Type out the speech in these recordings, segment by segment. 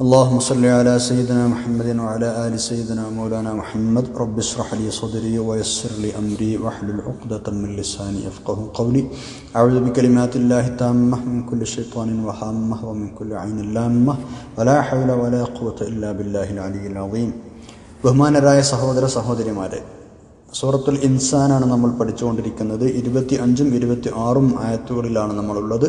اللهم صل على سيدنا محمد وعلى آل سيدنا مولانا محمد رب اشرح لي صدري ويسر لي أمري واحلل عقدة من لساني يفقه قولي أعوذ بكلمات الله التامة من كل شيطان وهامة ومن كل عين لامة ولا حول ولا قوة إلا بالله العلي العظيم ബഹുമാനരായ സഹോദര സഹോദരിമാരെ സൂറത്തുൽ ഇൻസാനാണ് നമ്മൾ പഠിച്ചുകൊണ്ടിരിക്കുന്നത് ഇരുപത്തി അഞ്ചും ഇരുപത്തി ആറും ആയത്തുകളിലാണ് നമ്മളുള്ളത്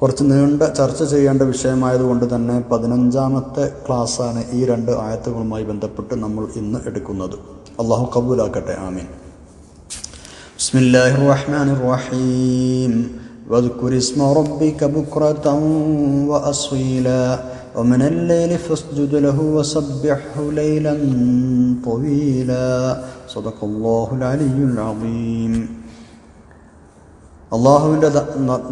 കുറച്ച് നീണ്ട ചർച്ച ചെയ്യേണ്ട വിഷയമായതുകൊണ്ട് തന്നെ പതിനഞ്ചാമത്തെ ക്ലാസ്സാണ് ഈ രണ്ട് ആയത്തുകളുമായി ബന്ധപ്പെട്ട് നമ്മൾ ഇന്ന് എടുക്കുന്നത് അള്ളാഹു കബൂലാക്കട്ടെ ആമീൻ بسم الله الرحمن الرحيم واذكر اسم ربك بكرة وأصيلا ومن الليل فاسجد له وسبحه ليلا طويلا صدق الله العلي العظيم അള്ളാഹുവിൻ്റെ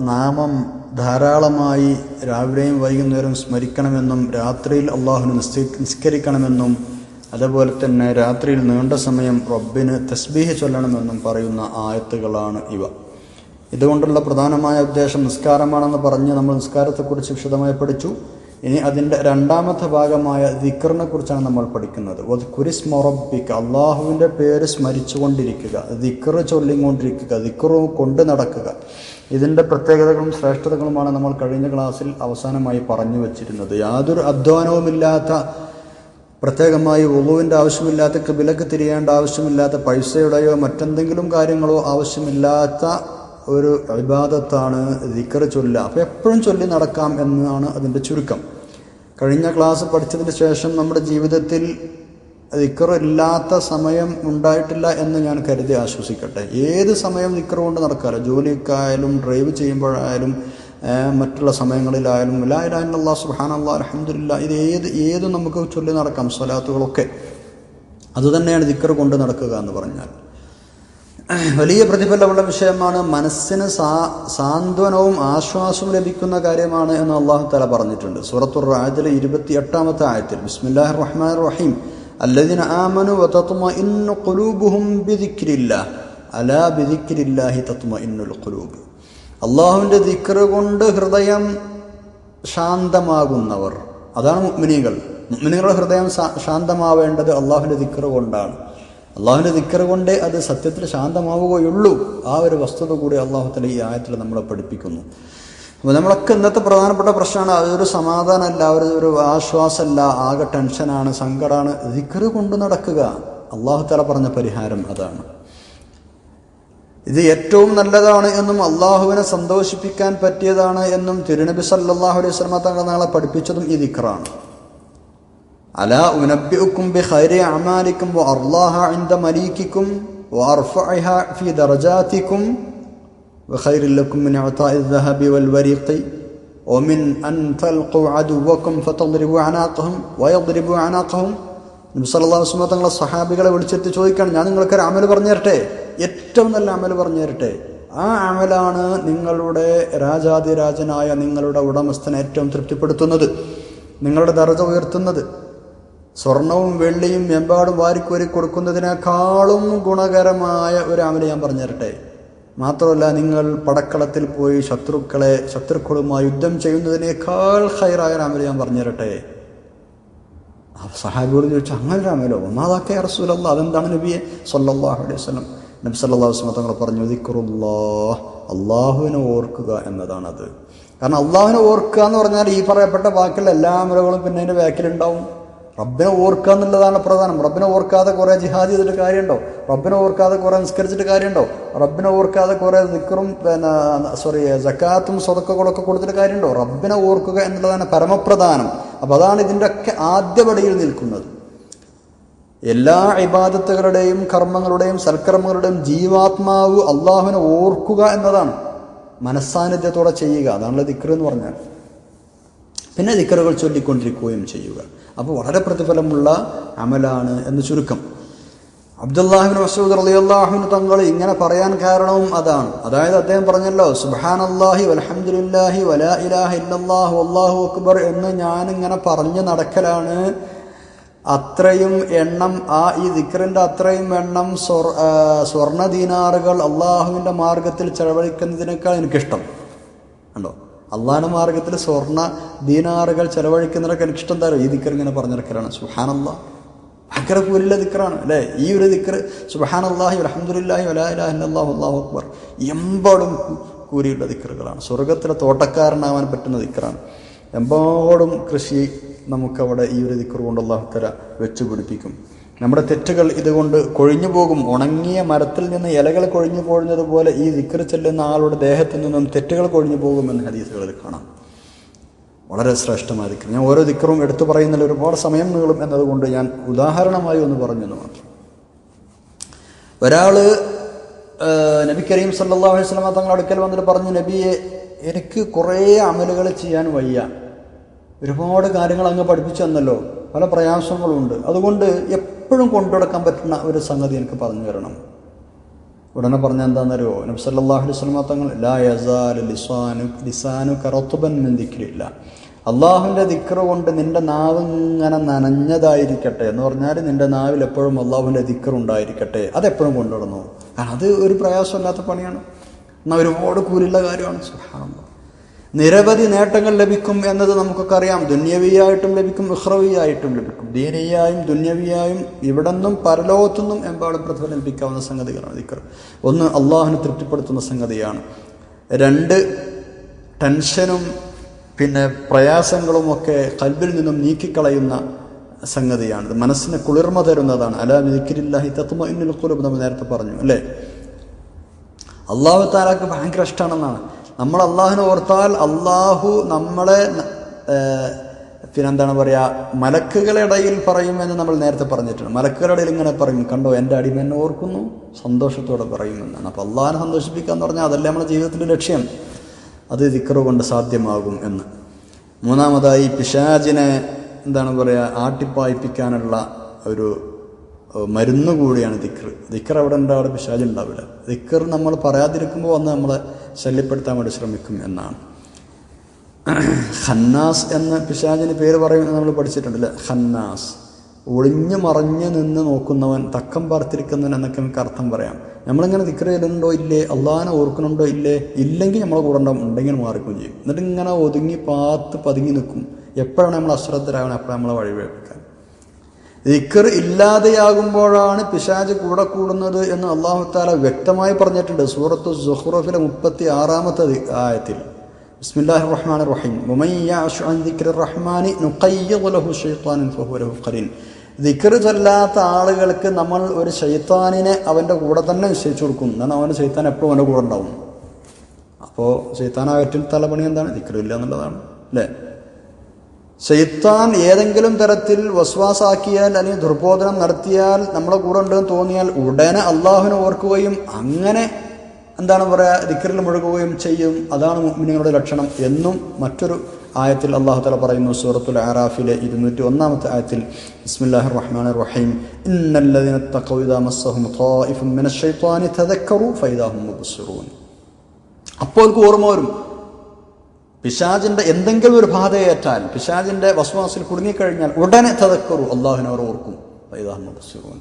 നാമം ധാരാളമായി രാവിലെയും വൈകുന്നേരം സ്മരിക്കണമെന്നും രാത്രിയിൽ അള്ളാഹുവിന് നിസ്തി നിസ്കരിക്കണമെന്നും അതുപോലെ തന്നെ രാത്രിയിൽ നീണ്ട സമയം റബ്ബിന് തസ്ബീഹ് ചൊല്ലണമെന്നും പറയുന്ന ആയത്തുകളാണ് ഇവ. ഇതുകൊണ്ടുള്ള പ്രധാനമായ ഉദ്ദേശം നിസ്കാരമാണെന്ന് പറഞ്ഞ് നമ്മൾ നിസ്കാരത്തെക്കുറിച്ച് വിശദമായി പഠിച്ചു. ഇനി അതിന്റെ രണ്ടാമത്തെ ഭാഗമായ ദിക്കറിനെ കുറിച്ചാണ് നമ്മൾ പഠിക്കുന്നത്. കുരിസ് മൊറബിക്ക് അള്ളാഹുവിന്റെ പേര് സ്മരിച്ചുകൊണ്ടിരിക്കുക. ദിക്കർ ചൊല്ലിക്കൊണ്ടിരിക്കുക. ദിക്കറു കൊണ്ട് നടക്കുക. ഇതിന്റെ പ്രത്യേകതകളും ശ്രേഷ്ഠതകളുമാണ് നമ്മൾ കഴിഞ്ഞ ക്ലാസ്സിൽ അവസാനമായി പറഞ്ഞു വച്ചിരുന്നത്. യാതൊരു അധ്വാനവുമില്ലാത്ത പ്രത്യേകമായി ഒളുവിന്റെ ആവശ്യമില്ലാത്ത കിബിലക്ക് തിരിയേണ്ട ആവശ്യമില്ലാത്ത പൈസയുടെയോ മറ്റെന്തെങ്കിലും കാര്യങ്ങളോ ആവശ്യമില്ലാത്ത ഒരു അഭിബാധത്താണ് ദിക്കർ ചൊല്ലുക. അപ്പോൾ എപ്പോഴും ചൊല്ലി നടക്കാം എന്നാണ് അതിന്റെ ചുരുക്കം. കഴിഞ്ഞ ക്ലാസ് പഠിച്ചതിന് ശേഷം നമ്മുടെ ജീവിതത്തിൽ ഇല്ലാത്ത സമയം ഉണ്ടായിട്ടില്ല എന്ന് ഞാൻ കരുതി ആശ്വസിക്കട്ടെ. ഏത് സമയം ദിക്കർ കൊണ്ട് നടക്കാറ്? ജോലിക്കായാലും ഡ്രൈവ് ചെയ്യുമ്പോഴായാലും മറ്റുള്ള സമയങ്ങളിലായാലും ലായിലാ സുഹാൻ അള്ളാഹ് അലഹമില്ല ഇത് ഏത് ഏത് നമുക്ക് ചൊല്ലി നടക്കാം? സ്വലാത്തുകളൊക്കെ. അതുതന്നെയാണ് ദിക്കർ കൊണ്ട് നടക്കുക എന്ന് പറഞ്ഞാൽ. വലിയ പ്രതിഫലമുള്ള വിഷയമാണ് മനസ്സിന് സാ സാന്ത്വനവും ആശ്വാസവും ലഭിക്കുന്ന കാര്യമാണ് എന്ന് അള്ളാഹു തല പറഞ്ഞിട്ടുണ്ട്. സൂറത്തുർ ഇരുപത്തി എട്ടാമത്തെ ആയത്തിൽ. ബിസ്മില്ലാഹ് റഹ്മാൻ റഹീം. അല്ലദിന ആമനു ഇന്നു ഖുലൂബുഹും ബിദിക്രില്ലാ അലാ ബിദിക്രില്ലാഹി തത്മ ഇന്നുൽ ഖുലൂബ് അള്ളാഹുവിന്റെ ദിക്റ് കൊണ്ട് ഹൃദയം ശാന്തമാകുന്നവർ. അതാണ് മുഗ്മിനികൾ മുഗ്മിനികളുടെ ഹൃദയം ശാന്തമാവേണ്ടത് അള്ളാഹുവിന്റെ ദിക്റ് കൊണ്ടാണ്. അള്ളാഹുവിന്റെ ദിക്കറ് കൊണ്ടേ അത് സത്യത്തിൽ ശാന്തമാവുകയുള്ളൂ. ആ ഒരു വസ്തുത കൂടി അള്ളാഹുത്തല ഈ ആയത്തിൽ നമ്മളെ പഠിപ്പിക്കുന്നു. അപ്പോൾ നമ്മളൊക്കെ ഇന്നത്തെ പ്രധാനപ്പെട്ട പ്രശ്നമാണ് അതൊരു ഒരു സമാധാനമല്ല ഒരു ഒരു ആശ്വാസമല്ല ആകെ ടെൻഷനാണ് സങ്കടമാണ് ദിക്കറ് കൊണ്ട് നടക്കുക. അള്ളാഹു തല പറഞ്ഞ പരിഹാരം അതാണ്. ഇത് ഏറ്റവും നല്ലതാണ് എന്നും അള്ളാഹുവിനെ സന്തോഷിപ്പിക്കാൻ പറ്റിയതാണ് എന്നും തിരുനബി സല്ലാഹു അലൈഹി സ്വലമ തങ്ങൾ നാളെ പഠിപ്പിച്ചതും ഈ ദിക്കറാണ് അല ഉനബ്യുക്കും ബി ഹൈരെ അമാലിക്കും അർലാഹ ഇന്ദ മലീക്കും وخير لكم من إعطاء الذهب والورق ومن أن تلقوا عدوكم فتضربوا عناقهم ويضربوا عناقهم നബി സല്ലല്ലാഹു അലൈഹി വസല്ലം തങ്ങളെ സഹാബികളെ വിളിച്ചിട്ട് ചോദിക്കുകയാണ് ഞാൻ നിങ്ങൾക്കൊരു അമൽ പറഞ്ഞു തരട്ടെ ഏറ്റവും നല്ല അമൽ പറഞ്ഞു തരട്ടെ ആ അമലാണ് നിങ്ങളുടെ രാജാതിരാജനായ നിങ്ങളുടെ ഉടമസ്ഥനെ ഏറ്റവും തൃപ്തിപ്പെടുത്തുന്നത് നിങ്ങളുടെ ദർജ ഉയർത്തുന്നത് സ്വർണവും വെള്ളിയും എമ്പാടും വാരിക്കോരി കൊടുക്കുന്നതിനേക്കാളും ഗുണകരമായ ഒരു അമല് ഞാൻ പറഞ്ഞു തരട്ടെ മാത്രമല്ല നിങ്ങൾ പടക്കളത്തിൽ പോയി ശത്രുക്കളെ ശത്രുക്കളുമായി യുദ്ധം ചെയ്യുന്നതിനേക്കാൾ ഹൈറായ രാമൽ ഞാൻ പറഞ്ഞു തരട്ടെ സഹാബിയോട് ചോദിച്ചു അങ്ങനെ രാമലോ ഒന്നാതാക്കെ അറസൂലല്ല അതെന്താണ് നബിയെ? സല്ലാഹു അലൈഹി വസ്ലം നബി സല്ലാ തങ്ങൾ പറഞ്ഞു ദിക്റുല്ലാ അള്ളാഹുവിനെ ഓർക്കുക എന്നതാണത്. കാരണം അള്ളാഹുവിനെ ഓർക്കുക എന്ന് പറഞ്ഞാൽ ഈ പറയപ്പെട്ട ബാക്കിയുള്ള എല്ലാ അമലുകളും പിന്നെ അതിന്റെ ബാക്കിലുണ്ടാവും. റബ്ബിനെ ഓർക്കുക എന്നുള്ളതാണ് പ്രധാനം. റബ്ബിനെ ഓർക്കാതെ കുറേ ജിഹാദ് ചെയ്തിട്ട് കാര്യമുണ്ടോ? റബ്ബിനെ ഓർക്കാതെ കുറേ നിസ്കരിച്ചിട്ട് കാര്യമുണ്ടോ? റബ്ബിനെ ഓർക്കാതെ കുറേ നിക്കറും പിന്നെ സോറി ജക്കാത്തും സ്വതക്കകളൊക്കെ കൊടുത്തിട്ട് കാര്യമുണ്ടോ? റബ്ബിനെ ഓർക്കുക എന്നുള്ളതാണ് പരമപ്രധാനം. അപ്പോൾ അതാണ് ഇതിന്റെയൊക്കെ ആദ്യപടിയിൽ നിൽക്കുന്നത്. എല്ലാ ഇബാദത്തുകളുടെയും കർമ്മങ്ങളുടെയും സൽക്കർമ്മങ്ങളുടെയും ജീവാത്മാവ് അള്ളാഹുവിനെ ഓർക്കുക എന്നതാണ് മനസ്സാന്നിധ്യത്തോടെ ചെയ്യുക. അതാണല്ലോ ദിക്കർ എന്ന് പറഞ്ഞാൽ. പിന്നെ ദിക്കറുകൾ ചൊല്ലിക്കൊണ്ടിരിക്കുകയും ചെയ്യുക. അപ്പോൾ വളരെ പ്രതിഫലമുള്ള അമലാണ് എന്ന് ചുരുക്കം. അബ്ദുല്ലാഹിബിൻ മസൂദ് റളിയല്ലാഹുവിന് തങ്ങൾ ഇങ്ങനെ പറയാൻ കാരണവും അതാണ്. അതായത് അദ്ദേഹം പറഞ്ഞല്ലോ സുബ്ഹാനല്ലാഹി വൽഹംദുലില്ലാഹി വലാ ഇലാഹ ഇല്ലല്ലാഹു അള്ളാഹു അക്ബർ എന്ന് ഞാനിങ്ങനെ പറഞ്ഞു നടക്കലാണ്. അത്രയും എണ്ണം ആ ഈ ദിക്റിന്റെ അത്രയും എണ്ണം സ്വർ സ്വർണ ദീനാറുകൾ അള്ളാഹുവിന്റെ മാർഗത്തിൽ ചെലവഴിക്കുന്നതിനേക്കാൾ എനിക്കിഷ്ടം. ഉണ്ടോ അള്ളാഹിന്റെ മാർഗത്തിൽ സ്വർണ ദീനാറുകൾ ചെലവഴിക്കുന്നതിനൊക്കെ എനിക്കിഷ്ടം എന്താ ഈ ദിക്കർ ഇങ്ങനെ പറഞ്ഞിടക്കലാണ് സുഹാനല്ലാ ഭയങ്കര പൂരില്ല ദിക്കറാണ് അല്ലേ? ഈ ഒരു ദിക്കർ സുബഹാനല്ലാഹി അലഹമുല്ലാഹി അലാഹുല്ലാഹു അള്ളാഹു അക്ബർ. എമ്പാടും കൂരിയുള്ള ദിക്കറുകളാണ്. സ്വർഗത്തിലെ തോട്ടക്കാരനാവാൻ പറ്റുന്ന ദിക്കറാണ്. എമ്പാടും കൃഷി നമുക്കവിടെ ഈ ഒരു ദിക്കർ കൊണ്ട് അള്ളാഹുത്തല വെച്ചു പിടിപ്പിക്കും നമ്മുടെ തെറ്റുകൾ ഇതുകൊണ്ട് കൊഴിഞ്ഞു പോകും. ഉണങ്ങിയ മരത്തിൽ നിന്ന് ഇലകൾ കൊഴിഞ്ഞു പോകുന്നതുപോലെ ഈ ദിക്കർ ചെല്ലുന്ന ആളുടെ ദേഹത്തിൽ നിന്നും തെറ്റുകൾ കൊഴിഞ്ഞു പോകുമെന്ന് ഹദീസുകളിൽ കാണാം. വളരെ ശ്രേഷ്ഠമായ ദിക്കർ ഞാൻ ഓരോ ദിക്കറും എടുത്തു പറയുന്നതിൽ ഒരുപാട് സമയം നീളും എന്നതുകൊണ്ട് ഞാൻ ഉദാഹരണമായി ഒന്ന് പറഞ്ഞു എന്ന് മാത്രം. ഒരാൾ നബി കരീം സല്ലാ അലൈഹി വസല്ലമ തങ്ങളുടെ അടുക്കൽ വന്നിട്ട് പറഞ്ഞു നബിയെ എനിക്ക് കുറേ അമലുകൾ ചെയ്യാൻ വയ്യ. ഒരുപാട് കാര്യങ്ങൾ അങ്ങ് പഠിപ്പിച്ചു തന്നല്ലോ. പല പ്രയാസങ്ങളുണ്ട്. അതുകൊണ്ട് എപ്പോഴും കൊണ്ടുനടക്കാൻ പറ്റുന്ന ഒരു സംഗതി എനിക്ക് പറഞ്ഞു തരണം. ഉടനെ പറഞ്ഞ എന്താണെന്നറിയോ? നബി സല്ലല്ലാഹു അലൈഹി ലിസാനു കറത്തുബൻ ദിക്രില്ല. അള്ളാഹുവിന്റെ ദിക്റ് കൊണ്ട് നിന്റെ നാവ് ഇങ്ങനെ നനഞ്ഞതായിരിക്കട്ടെ എന്ന് പറഞ്ഞാൽ നിന്റെ നാവിൽ എപ്പോഴും അള്ളാഹുവിന്റെ ദിക്ർ ഉണ്ടായിരിക്കട്ടെ. അതെപ്പോഴും കൊണ്ടുവന്നു കാരണം അത് ഒരു പ്രയാസമില്ലാത്ത പണിയാണ്. എന്നാൽ ഒരുപാട് കൂലുള്ള കാര്യമാണ്. സുബ്ഹാനല്ലാഹ് നിരവധി നേട്ടങ്ങൾ ലഭിക്കും എന്നത് നമുക്കൊക്കെ അറിയാം. ദുന്യവിയായിട്ടും ലഭിക്കും ഇഹ്റവിയായിട്ടും ലഭിക്കും. ദീനീയായും ദുന്യവിയായും ഇവിടെ നിന്നും പരലോകത്തുനിന്നും എമ്പാടും പ്രതിഫലം ലഭിക്കാവുന്ന സംഗതികളാണ് ദിക്കർ ഒന്ന് അള്ളാഹുനെ തൃപ്തിപ്പെടുത്തുന്ന സംഗതിയാണ്. രണ്ട് ടെൻഷനും പിന്നെ പ്രയാസങ്ങളും ഒക്കെ കൽബിൽ നിന്നും നീക്കിക്കളയുന്ന സംഗതിയാണ്. ഇത് മനസ്സിന് കുളിർമ തരുന്നതാണ്. അലാ മിതിക്കിരില്ലാഹി തത്വ ഇന്നിൽ നമ്മൾ നേരത്തെ പറഞ്ഞു അല്ലേ? അള്ളാഹു താലാക്ക് ഭയങ്കര ഇഷ്ടമാണെന്നാണ്. നമ്മൾ അള്ളാഹുവിനെ ഓർത്താൽ അള്ളാഹു നമ്മളെ പിന്നെന്താണ് പറയുക മലക്കുകളുടെ ഇടയിൽ പറയുമെന്ന് നമ്മൾ നേരത്തെ പറഞ്ഞിട്ടുണ്ട്. മലക്കുകളുടെ ഇടയിൽ ഇങ്ങനെ പറയും. കണ്ടോ എന്റെ അടിമ എന്നെ ഓർക്കുന്നു സന്തോഷത്തോടെ പറയുമെന്നാണ്. അപ്പോൾ അള്ളാഹിനെ സന്തോഷിപ്പിക്കുക എന്ന് പറഞ്ഞാൽ അതല്ലേ നമ്മുടെ ജീവിതത്തിന്റെ ലക്ഷ്യം. അത് ദിക്കറ് കൊണ്ട് സാധ്യമാകും എന്ന്. മൂന്നാമതായി പിശാചിനെ എന്താണ് പറയുക ആട്ടിപ്പായിപ്പിക്കാനുള്ള ഒരു മരുന്ന് കൂടിയാണ് ദിക്കർ ദിക്കർ അവിടെ ഉണ്ട് അവിടെ പിശാജ് ഉണ്ടാവില്ല ദിക്കർ നമ്മൾ പറയാതിരിക്കുമ്പോൾ വന്ന് നമ്മളെ ശല്യപ്പെടുത്താൻ വേണ്ടി ശ്രമിക്കും എന്നാണ്. ഖന്നാസ് എന്ന പിശാചിന് പേര് പറയുമെന്ന് നമ്മൾ പഠിച്ചിട്ടുണ്ടല്ലേ? ഖന്നാസ്. ഒളിഞ്ഞു മറഞ്ഞു നിന്ന് നോക്കുന്നവൻ തക്കം പാർത്തിരിക്കുന്നവൻ എന്നൊക്കെ നമുക്ക് അർത്ഥം പറയാം. നമ്മളിങ്ങനെ ദിക്കർ ചെയ്തിട്ടുണ്ടോ? ഇല്ലേ. അള്ളാഹാനെ ഓർക്കുന്നുണ്ടോ? ഇല്ലേ. ഇല്ലെങ്കിൽ നമ്മളെ കൂടെ ഉണ്ടാവും. ഉണ്ടെങ്കിൽ മാറിക്കും ചെയ്യും. എന്നിട്ട് ഇങ്ങനെ ഒതുങ്ങി പാത്ത് പതുങ്ങി നിൽക്കും. എപ്പോഴാണ് നമ്മൾ അശ്രദ്ധരാകണം അപ്പോഴാണ് നമ്മളെ വഴിവേൽക്കാൻ ദിക്കർ ഇല്ലാതെയാകുമ്പോഴാണ് പിശാജ് കൂടെ കൂടുന്നത് എന്ന് അള്ളാഹു താല വ്യക്തമായി പറഞ്ഞിട്ടുണ്ട്. സൂറത്ത് സുഹ്റഫിലെ മുപ്പത്തി ആറാമത്തെ ആയത്തിൽ. ബിസ്മില്ലാഹി റഹ്മാൻ റഹീം റഹ്മാനി ഖരീൻ. ദിക്ർ ചൊല്ലാത്ത ആളുകൾക്ക് നമ്മൾ ഒരു ശൈത്താനിനെ അവന്റെ കൂടെ തന്നെ നിശ്ചയിച്ചു കൊടുക്കും. എന്നാൽ അവന് ശൈത്താൻ എപ്പോഴും അവന്റെ കൂടെ ഉണ്ടാവും. അപ്പോൾ ശൈത്താനാകറ്റിൽ തലപണി എന്താണ്? ദിക്കറില്ല എന്നുള്ളതാണ്. അല്ലേ? ശൈത്താൻ ഏതെങ്കിലും തരത്തിൽ വസ്വാസാക്കിയാൽ അല്ലെങ്കിൽ ദുർബോധനം നടത്തിയാൽ നമ്മളെ കൂടെ ഉണ്ടെന്ന് തോന്നിയാൽ ഉടനെ അള്ളാഹുവിനെ ഓർക്കുകയും അങ്ങനെ എന്താണ് പറയുക ദിക്കറിൽ മുഴുകുകയും ചെയ്യും. അതാണ് മുഅ്മിനുകളുടെ ലക്ഷണം എന്നും മറ്റൊരു ആയത്തിൽ അള്ളാഹു തല പറയുന്നു സൂറത്തുൽ ആറാഫിലെ ഇരുന്നൂറ്റി ഒന്നാമത്തെ ആയത്തിൽ ബിസ്മില്ലാഹിർ റഹ്മാനിർ റഹീം അപ്പോൾ ഓർമ്മ വരും. പിശാജിന്റെ എന്തെങ്കിലും ഒരു ബാധയേറ്റാൽ പിശാജിന്റെ വസ്വാസിൽ കുടുങ്ങിക്കഴിഞ്ഞാൽ ഉടനെ തതക്കറു അള്ളാഹുവിനെ അവർ ഓർക്കും. മുബ്സിറൂൻ.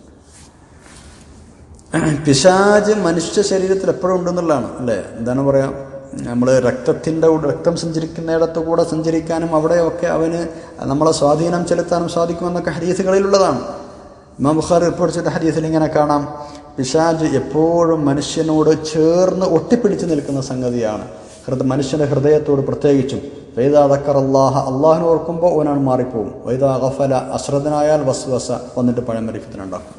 പിശാജ് മനുഷ്യ ശരീരത്തിൽ എപ്പോഴും ഉണ്ടെന്നുള്ളതാണ് അല്ലേ? എന്താണ് പറയാ? നമ്മൾ രക്തത്തിന്റെ രക്തം സഞ്ചരിക്കുന്നിടത്ത് കൂടെ സഞ്ചരിക്കാനും അവിടെയൊക്കെ അവന് നമ്മളെ സ്വാധീനം ചെലുത്താനും സാധിക്കുമെന്നൊക്കെ ഹരീസുകളിലുള്ളതാണ് ഇമാം ബുഖാർ റിപ്പോർട്ട് ചെയ്ത ഹരീസിൽ ഇങ്ങനെ കാണാം. പിശാജ് എപ്പോഴും മനുഷ്യനോട് ചേർന്ന് ഒട്ടിപ്പിടിച്ച് നിൽക്കുന്ന സംഗതിയാണ്. ഹൃദ മനുഷ്യന്റെ ഹൃദയത്തോട് പ്രത്യേകിച്ചും വൈദാ ദക്കർ അള്ളാഹ അള്ളാഹിനെ ഓർക്കുമ്പോൾ ഓനാണ് മാറിപ്പോവും. വൈദാ ഗഫല അശ്രദ്ധനായാൽ വസ്വസ വന്നിട്ട് പഴമരിഫത്തിനുണ്ടാക്കും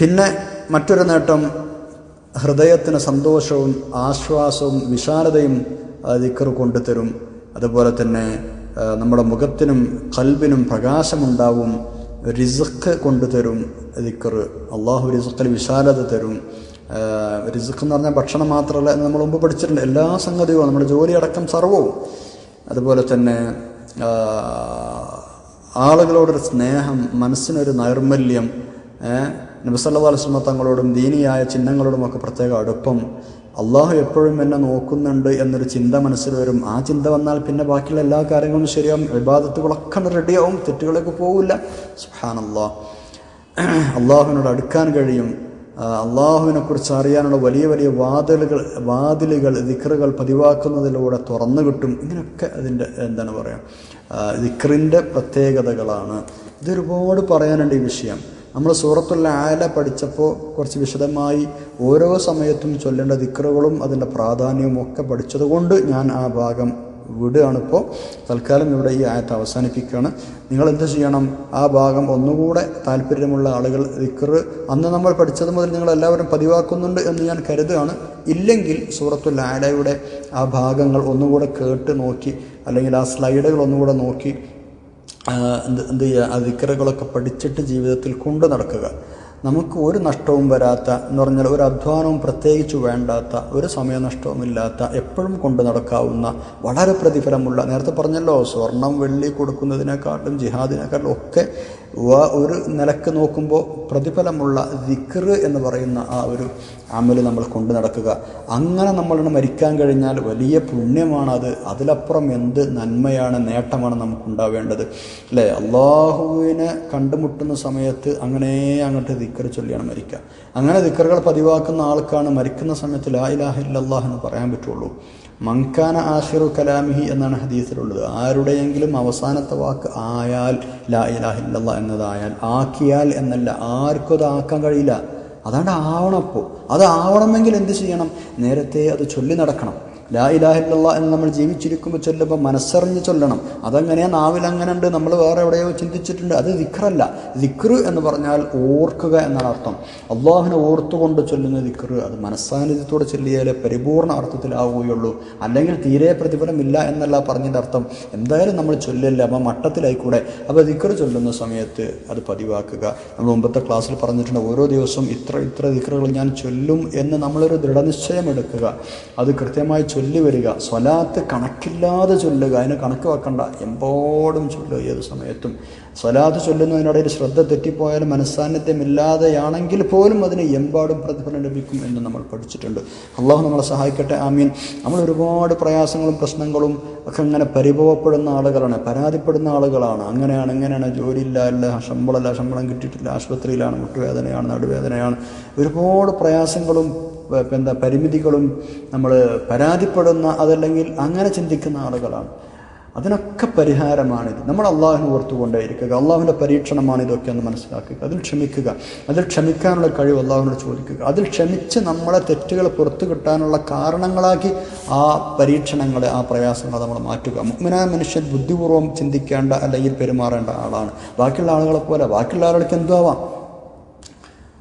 പിന്നെ മറ്റൊരു നേട്ടം ഹൃദയത്തിന് സന്തോഷവും ആശ്വാസവും വിശാലതയും ദിക്കർ കൊണ്ടുതരും. അതുപോലെ തന്നെ നമ്മുടെ മുഖത്തിനും കൽബിനും പ്രകാശമുണ്ടാവും. റിസക്ക് കൊണ്ടുതരും ദിക്കർ അള്ളാഹു റിസക്കിൽ വിശാലത തരും. ആ, റിസക്ക് എന്ന് പറഞ്ഞാൽ ഭക്ഷണം മാത്രമല്ല നമ്മൾ മുമ്പ് പഠിച്ചിട്ടുണ്ട്. എല്ലാ സംഗതികളും നമ്മുടെ ജോലി അടക്കം സർവവും. അതുപോലെ തന്നെ ആളുകളോടൊരു സ്നേഹം മനസ്സിനൊരു നൈർമല്യം നബിസല്ലാ അലുസ്മ തങ്ങളോടും ദീനിയായ ചിഹ്നങ്ങളോടുമൊക്കെ പ്രത്യേക അടുപ്പം. അള്ളാഹു എപ്പോഴും എന്നെ നോക്കുന്നുണ്ട് എന്നൊരു ചിന്ത മനസ്സിൽ വരും. ആ ചിന്ത വന്നാൽ പിന്നെ ബാക്കിയുള്ള എല്ലാ കാര്യങ്ങളും ശരിയാവും. വിവാദത്തുകളൊക്കെ റെഡിയാവും തെറ്റുകളൊക്കെ പോവില്ല. സുഹാനല്ലാ അള്ളാഹുവിനോട് അടുക്കാൻ കഴിയും. അള്ളാഹുവിനെ കുറിച്ച് അറിയാനുള്ള വലിയ വലിയ വാതിലുകൾ വാതിലുകൾ ദിക്റുകൾ പതിവാക്കുന്നതിലൂടെ തുറന്നു കിട്ടും. ഇങ്ങനെയൊക്കെ അതിന്റെ എന്താണ് പറയുക ദിക്കറിന്റെ പ്രത്യേകതകളാണ്. ഇതൊരുപാട് പറയാനുണ്ട് ഈ വിഷയം. നമ്മൾ സൂറത്തുള്ള ആല പഠിച്ചപ്പോൾ കുറച്ച് വിശദമായി ഓരോ സമയത്തും ചൊല്ലേണ്ട ദിക്റുകളും അതിന്റെ പ്രാധാന്യവും ഒക്കെ പഠിച്ചതുകൊണ്ട് ഞാൻ ആ ഭാഗം വിടുകയാണിപ്പോൾ തൽക്കാലം ഇവിടെ ഈ ആയത്ത് അവസാനിപ്പിക്കുകയാണ്. നിങ്ങൾ എന്ത് ചെയ്യണം? ആ ഭാഗം ഒന്നുകൂടെ താല്പര്യമുള്ള ആളുകൾ ദിക്കർ അന്ന് നമ്മൾ പഠിച്ചത് മുതൽ നിങ്ങൾ എല്ലാവരും പതിവാക്കുന്നുണ്ട് എന്ന് ഞാൻ കരുതുകയാണ്. ഇല്ലെങ്കിൽ സൂറത്തുൽ ആലയുടെ ആ ഭാഗങ്ങൾ ഒന്നുകൂടെ കേട്ട് നോക്കി അല്ലെങ്കിൽ ആ സ്ലൈഡുകൾ ഒന്നുകൂടെ നോക്കി എന്ത് എന്ത് ചെയ്യുക? ആ ദിക്കറുകളൊക്കെ പഠിച്ചിട്ട് ജീവിതത്തിൽ കൊണ്ടു നടക്കുക. നമുക്ക് ഒരു നഷ്ടവും വരാത്ത എന്ന് പറഞ്ഞാൽ ഒരു അധ്വാനവും പ്രത്യേകിച്ച് വേണ്ടാത്ത ഒരു സമയനഷ്ടവുമില്ലാത്ത എപ്പോഴും കൊണ്ടു നടക്കാവുന്ന വളരെ പ്രതിഫലമുള്ള നേരത്തെ പറഞ്ഞല്ലോ സ്വർണം വെള്ളി കൊടുക്കുന്നതിനെക്കാട്ടും ജിഹാദിനെക്കാട്ടും ഒക്കെ ഒരു നിലയ്ക്ക് നോക്കുമ്പോൾ പ്രതിഫലമുള്ള ദിക്റ് എന്ന് പറയുന്ന ആ ഒരു അമൽ നമ്മൾ കൊണ്ടു നടക്കുക. അങ്ങനെ നമ്മൾ മരിക്കാൻ കഴിഞ്ഞാൽ വലിയ പുണ്യമാണ് അത് അതിലപ്പുറം എന്ത് നന്മയാണ് നേട്ടമാണ് നമുക്കുണ്ടാവേണ്ടത്. അല്ലേ? അള്ളാഹുവിനെ കണ്ടുമുട്ടുന്ന സമയത്ത് അങ്ങനെ അങ്ങോട്ട് ദിക്കർ ചൊല്ലിയാണ് മരിക്കുക. അങ്ങനെ ദിക്കറുകൾ പതിവാക്കുന്ന ആൾക്കാണ് മരിക്കുന്ന സമയത്ത് ലാ ഇലാഹ ഇല്ലല്ലാഹ് എന്ന് പറയാൻ പറ്റുള്ളൂ. മങ്കാന ആഷിറു കലാമിഹി എന്നാണ് ഹദീസിലുള്ളത്. ആരുടെയെങ്കിലും അവസാനത്തെ വാക്ക് ആയാൽ ലാ ഇലാഹ ഇല്ലല്ലാ എന്നതായാൽ ആക്കിയാൽ എന്നല്ല ആർക്കും അത് ആക്കാൻ കഴിയില്ല. അതാണ്ട് ആവണപ്പോൾ. അത് ആവണമെങ്കിൽ എന്ത് ചെയ്യണം? നേരത്തെ അത് ചൊല്ലി നടക്കണം. ലാ ഇലാഹില്ല എന്ന് നമ്മൾ ജീവിച്ചിരിക്കുമ്പോൾ ചൊല്ലുമ്പോൾ മനസ്സറിഞ്ഞ് ചൊല്ലണം. അതങ്ങനെ നാവിൽ അങ്ങനെ ഉണ്ട് നമ്മൾ വേറെ എവിടെയോ ചിന്തിച്ചിട്ടുണ്ട്. അത് ദിക്റല്ല. ദിക്റ് എന്ന് പറഞ്ഞാൽ ഓർക്കുക എന്നാണ് അർത്ഥം. അള്ളാഹുവിനെ ഓർത്തുകൊണ്ട് ചൊല്ലുന്ന ദിക്റ് അത് മനസ്സാന്നിധ്യത്തോടെ ചൊല്ലിയാലേ പരിപൂർണ അർത്ഥത്തിലാവുകയുള്ളൂ. അല്ലെങ്കിൽ തീരെ പ്രതിഫലമില്ല എന്നല്ല പറഞ്ഞതിന്റെ അർത്ഥം. എന്തായാലും നമ്മൾ ചൊല്ലില്ല അപ്പം മട്ടത്തിലായിക്കൂടെ? അപ്പോൾ ദിക്റ് ചൊല്ലുന്ന സമയത്ത് അത് പതിവാക്കുക. നമ്മൾ മുമ്പത്തെ ക്ലാസ്സിൽ പറഞ്ഞിട്ടുണ്ട് ഓരോ ദിവസവും ഇത്ര ഇത്ര ദിക്റുകൾ ഞാൻ ചൊല്ലും എന്ന് നമ്മളൊരു ദൃഢനിശ്ചയം എടുക്കുക. അത് കൃത്യമായി ചൊല്ലി വരിക. സ്വലാത്ത് കണക്കില്ലാതെ ചൊല്ലുക. അതിന് കണക്ക് വെക്കണ്ട. എമ്പോടും ചൊല്ലുക ഏത് സമയത്തും. സ്വലാത്ത് ചൊല്ലുന്നതിനിടയിൽ ശ്രദ്ധ തെറ്റിപ്പോയാലും മനസ്സാന്നിധ്യമില്ലാതെയാണെങ്കിൽ പോലും അതിന് എമ്പാടും പ്രതിഫലം ലഭിക്കും എന്ന് നമ്മൾ പഠിച്ചിട്ടുണ്ട്. അള്ളാഹു നമ്മളെ സഹായിക്കട്ടെ. ആമീൻ. നമ്മൾ ഒരുപാട് പ്രയാസങ്ങളും പ്രശ്നങ്ങളും ഒക്കെ ഇങ്ങനെ പരിഭവപ്പെടുന്ന ആളുകളാണ് പരാതിപ്പെടുന്ന ആളുകളാണ്. അങ്ങനെയാണ് ഇങ്ങനെയാണ്. ജോലിയില്ല അല്ല ശമ്പളമല്ല ശമ്പളം കിട്ടിയിട്ടില്ല ആശുപത്രിയിലാണ് മുട്ടുവേദനയാണ് നടുവേദനയാണ്. ഒരുപാട് പ്രയാസങ്ങളും എന്താ പരിമിതികളും നമ്മൾ പരാതിപ്പെടുന്ന അതല്ലെങ്കിൽ അങ്ങനെ ചിന്തിക്കുന്ന ആളുകളാണ്. അതിനൊക്കെ പരിഹാരമാണിത്. നമ്മൾ അള്ളാഹുവിനെ ഓർത്തുകൊണ്ടേയിരിക്കുക. അള്ളാഹുവിന്റെ പരീക്ഷണമാണ് ഇതൊക്കെ എന്ന് മനസ്സിലാക്കുക. അതിൽ ക്ഷമിക്കുക. അതിൽ ക്ഷമിക്കാനുള്ള കഴിവ് അള്ളാഹുവിനോട് ചോദിക്കുക. അതിൽ ക്ഷമിച്ച് നമ്മളെ തെറ്റുകൾ പുറത്തു കിട്ടാനുള്ള കാരണങ്ങളാക്കി ആ പരീക്ഷണങ്ങളെ ആ പ്രയാസങ്ങളെ നമ്മൾ മാറ്റുക. മുഗ്മനായ മനുഷ്യൻ ബുദ്ധിപൂർവം ചിന്തിക്കേണ്ട അല്ലെങ്കിൽ പെരുമാറേണ്ട ആളാണ്. ബാക്കിയുള്ള ആളുകളെ പോലെ. ബാക്കിയുള്ള ആളുകൾക്ക് എന്തോ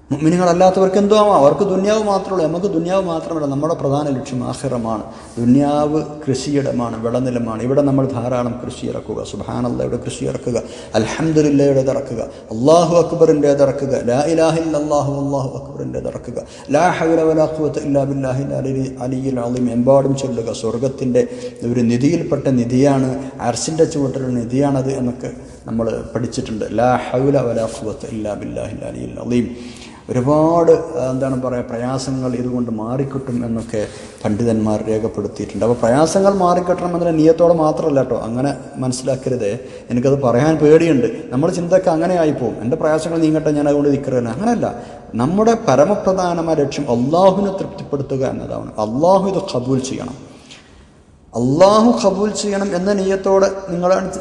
ആവാം മുഗ്മിനികളല്ലാത്തവർക്ക് എന്തോ ആവാം. അവർക്ക് ദുന്യാവ് മാത്രമേ നമുക്ക് ദുന്യാവ് മാത്രമല്ല നമ്മുടെ പ്രധാന ലക്ഷ്യം ആഹിറമാണ് ദുന്യാവ് കൃഷിയിടമാണ് വിളനിലമാണ്. ഇവിടെ നമ്മൾ ധാരാളം കൃഷി ഇറക്കുക സുബാനല്ലയുടെ കൃഷി ഇറക്കുക അൽഹംദുലില്ലയുടേത് ഇറക്കുക അള്ളാഹു അക്ബറിന്റെ ഇറക്കുക ലാ ഇലാഹിൽ അള്ളാഹു അള്ളാഹു അക്ബറിന്റെ ഇറക്കുക ലാ ഹൗല വലാ ഖുവത ഇല്ലാ ബില്ലാഹിൽ അലി അലിയിൽ അലിം. എമ്പാടും ചൊല്ലുക. സ്വർഗത്തിന്റെ ഒരു നിധിയിൽപ്പെട്ട നിധിയാണ് അർസിന്റെ ചുവട്ടിലുള്ള നിധിയാണത് എന്നൊക്കെ നമ്മൾ പഠിച്ചിട്ടുണ്ട്. ലാ ഹൗല വലാ ഖുവത ഇല്ലാ ബില്ലാഹിൽ അലിയിൽ അലീം. ഒരുപാട് എന്താണ് പറയുക പ്രയാസങ്ങൾ ഇതുകൊണ്ട് മാറിക്കിട്ടും എന്നൊക്കെ പണ്ഡിതന്മാർ രേഖപ്പെടുത്തിയിട്ടുണ്ട്. അപ്പോൾ പ്രയാസങ്ങൾ മാറിക്കിട്ടണം എന്നതിന് നീയത്തോടെ മാത്രമല്ല കേട്ടോ അങ്ങനെ മനസ്സിലാക്കരുതേ. എനിക്കത് പറയാൻ പേടിയുണ്ട്. നമ്മുടെ ചിന്തയൊക്കെ അങ്ങനെ ആയിപ്പോവും എന്റെ പ്രയാസങ്ങൾ നീങ്ങട്ടെ ഞാൻ അതുകൊണ്ട് നിൽക്കരുത് അങ്ങനെയല്ല. നമ്മുടെ പരമപ്രധാനമായ ലക്ഷ്യം അള്ളാഹുവിനെ തൃപ്തിപ്പെടുത്തുക എന്നതാണ്. അള്ളാഹു ഇത് കബൂൽ ചെയ്യണം. അള്ളാഹു കബൂൽ ചെയ്യണം എന്ന നീയത്തോടെ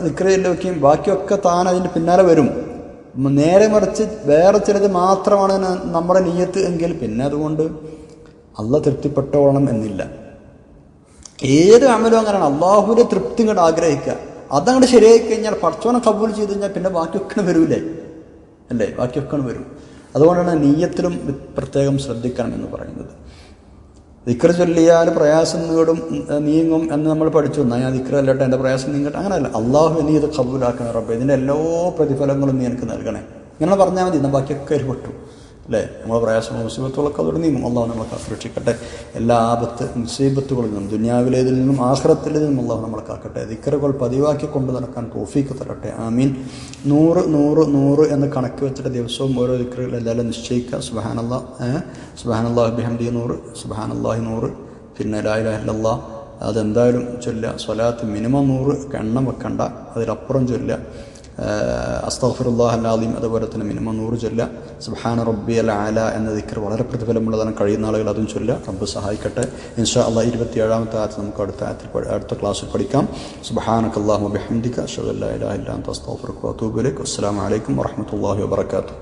നിൽക്കരയിൽ വയ്ക്കുകയും ബാക്കിയൊക്കെ താൻ അതിന്റെ പിന്നാലെ വരും. നേരെ മറിച്ച് വേറെ ചിലത് മാത്രമാണ് നമ്മുടെ നീയത്ത് എങ്കിൽ പിന്നെ അതുകൊണ്ട് അള്ള തൃപ്തിപ്പെട്ടോളണം എന്നില്ല. ഏത് അമലും അങ്ങനെയാണ്. അള്ളാഹുവിന്റെ തൃപ്തി ഇങ്ങോട്ട് ആഗ്രഹിക്കുക. അതങ്ങോട്ട് ശരിയായി കഴിഞ്ഞാൽ പടച്ചോനെ കബൂൽ ചെയ്ത് കഴിഞ്ഞാൽ പിന്നെ ബാക്കിയൊക്കെ വരൂലേ? അല്ലേ? ബാക്കിയൊക്കെ വരും. അതുകൊണ്ടാണ് നീയത്തിലും പ്രത്യേകം ശ്രദ്ധിക്കണം എന്ന് പറയുന്നത്. ദിക്ര ചൊല്ലിയാൽ പ്രയാസം നീടും നീങ്ങും എന്ന് നമ്മൾ പഠിച്ചു. ഞാൻ ദിക്ര അല്ലട്ടെ എന്റെ പ്രയാസം നീങ്ങട്ടെ അങ്ങനെയല്ല. അള്ളാഹു നീ ഇത് കബൂലാക്കണം റബ്ബ്. ഇതിന്റെ എല്ലാ പ്രതിഫലങ്ങളും നീ എനിക്ക് നൽകണേ. ഇങ്ങനെ പറഞ്ഞാൽ മതി എന്നാൽ ബാക്കിയൊക്കെ ഒരു പൊട്ടു. അല്ലേ? നമ്മളെ പ്രയാസമോ മുസീബത്തുകളൊക്കെ അതോടെ നീങ്ങും. അള്ളാഹു നമ്മളെ കാത്തുരക്ഷിക്കട്ടെ എല്ലാ ആപത്ത് മുസീബത്തുകളിൽ നിന്നും ദുനിയാവിലേതിൽ നിന്നും ആഹ്റത്തിലേതിൽ നിന്നും അള്ളാഹു നമ്മളെ കാക്കട്ടെ. ദിക്കറുകൾ പതിവാക്കി കൊണ്ട് നടക്കാൻ തോഫീക്ക് തരട്ടെ. ആമീൻ. നൂറ് നൂറ് നൂറ് എന്ന് കണക്ക് വെച്ചിട്ട് ദിവസവും ഓരോ ദിക്കറുകൾ എല്ലാവരും നിശ്ചയിക്കുക. സുബാനല്ലാ സുബഹാനല്ലാഹ് ബിഹംദി നൂറ് സുബാനല്ലാഹി നൂറ്. പിന്നെ ലായിലല്ല അതെന്തായാലും ചൊല്ലുക. സ്വലാത്ത് മിനിമം നൂറ്. എണ്ണം വെക്കണ്ട. അതിലപ്പുറം ചൊല്ലുക. അസ്തഫുറുല്ലാഹ് അല്ലാദീം അതുപോലെ തന്നെ മിനിമം നൂറ് ചൊല്ലുക. സുബാന റബ്ബി അൽ ആല എന്ന ദിക്കർ വളരെ പ്രതിഫലമുള്ളതാണ്. കഴിയുന്ന ആളുകൾ അതും ചൊല്ലുക. റബ്ബ് സഹായിക്കട്ടെ. ഇൻഷാ അള്ളാഹ് ഇരുപത്തിയേഴാമത്തെ ആയത്ത് നമുക്ക് അടുത്ത ആയത്തിൽ അടുത്ത ക്ലാസ്സിൽ പഠിക്കാം. സുബഹാനക്ക് അള്ളാഹു ബിഹംദിക അഷദ് അല്ലാ ഇലാ ഇല്ലാ അസ്തഗ്ഫിറുക വഅതൂബു അസ്സാം അസ്സലാമു അലൈക്കും വറഹ്മത്തുള്ളാഹി വബറകാതുഹു.